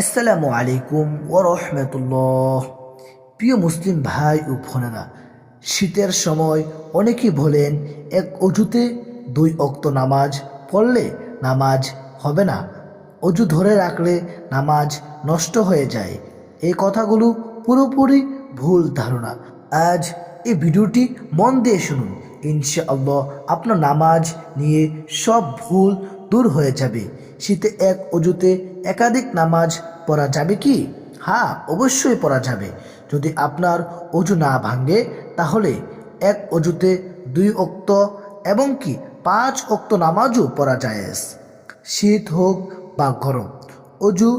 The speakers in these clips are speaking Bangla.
আসসালামু আলাইকুম ও রহমতুল্লাহ। প্রিয় মুসলিম ভাই ও বোনেরা, শীতের সময় অনেকেই বলেন, এক অজুতে দুই অক্ত নামাজ পড়লে নামাজ হবে না। অজু ধরে রাখলে নামাজ নষ্ট হয়ে যায়। এই কথাগুলো পুরোপুরি ভুল ধারণা। আজ এই ভিডিওটি মন দিয়ে শুনুন। ইনশাআল্লাহ আপনার নামাজ নিয়ে সব ভুল দূর হয়ে যাবে। শীতে এক অজুতে একাধিক নামাজ পড়া যাবে কি? হ্যাঁ অবশ্যই পড়া যাবে। যদি আপনার অজু না ভাঙে, তাহলে এক অজুতে দুই অক্ত এবং কি পাঁচ অক্ত নামাজও পড়া যায় শীত হোক বা গরম, অজু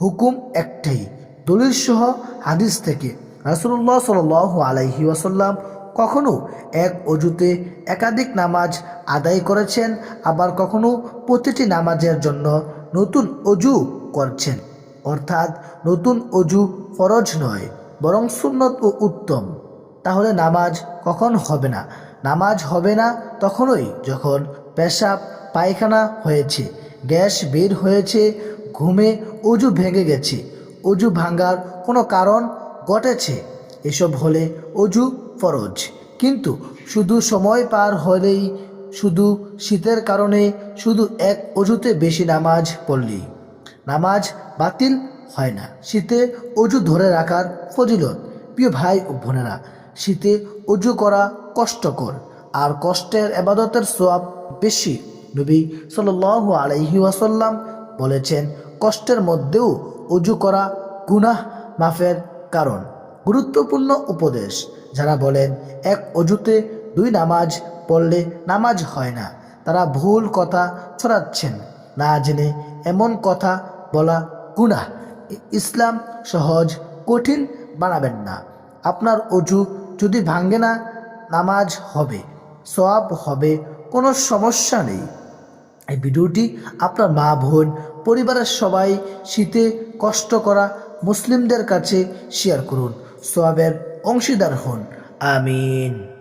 হুকুম একটাই। দলিল সহ হাদিস থেকে রাসুল্লাহ সাল আলাইহি ওয়াসাল্লাম কখনো এক অজুতে একাধিক নামাজ আদায় করেছেন, আবার কখনো প্রতিটি নামাজের জন্য নতুন অজু করছেন। অর্থাৎ নতুন অজু ফরজ নয়, বরং সুন্নত ও উত্তম। তাহলে নামাজ কখন হবে না? নামাজ হবে না তখনই যখন পেশাব, পায়খানা হয়েছে, গ্যাস বের হয়েছে, ঘুমে অজু ভেঙে গেছে, অজু ভাঙার কোনো কারণ ঘটেছে। এসব হলে অজু ফরজ। কিন্তু শুধু সময় পার হলেই, শুধু শীতের কারণে, শুধু এক অজুতে বেশি নামাজ পড়লি নামাজ বাতিল হয় না। শীতে অজু ধরে রাখার ফজিলত। প্রিয় ভাই ও বোনেরা, শীতে অজু করা কষ্টকর। আর কষ্টের এবাদতের সোয়াব বেশি। নবী সাল আলাইহি ওয়াসাল্লাম বলেছেন, কষ্টের মধ্যেও অজু করা গুনাহ মাফের কারণ। গুরুত্বপূর্ণ উপদেশ, যারা বলেন, এক অজুতে দুই নামাজ পড়লে নামাজ হয় না। তারা ভুল কথা ছড়াচ্ছেন, না জেনে এমন কথা বলা গুনাহ। ইসলাম সহজ, কঠিন বানাবেন না। আপনার অজু যদি ভাঙ্গে না, নামাজ হবে, সওয়াব হবে, কোনো সমস্যা নেই। এই ভিডিওটি আপনার মা, বোন, পরিবারের সবাই শীতে কষ্ট করা মুসলিমদের কাছে শেয়ার করুন। সোয়াবের অংশীদার হন। আমিন।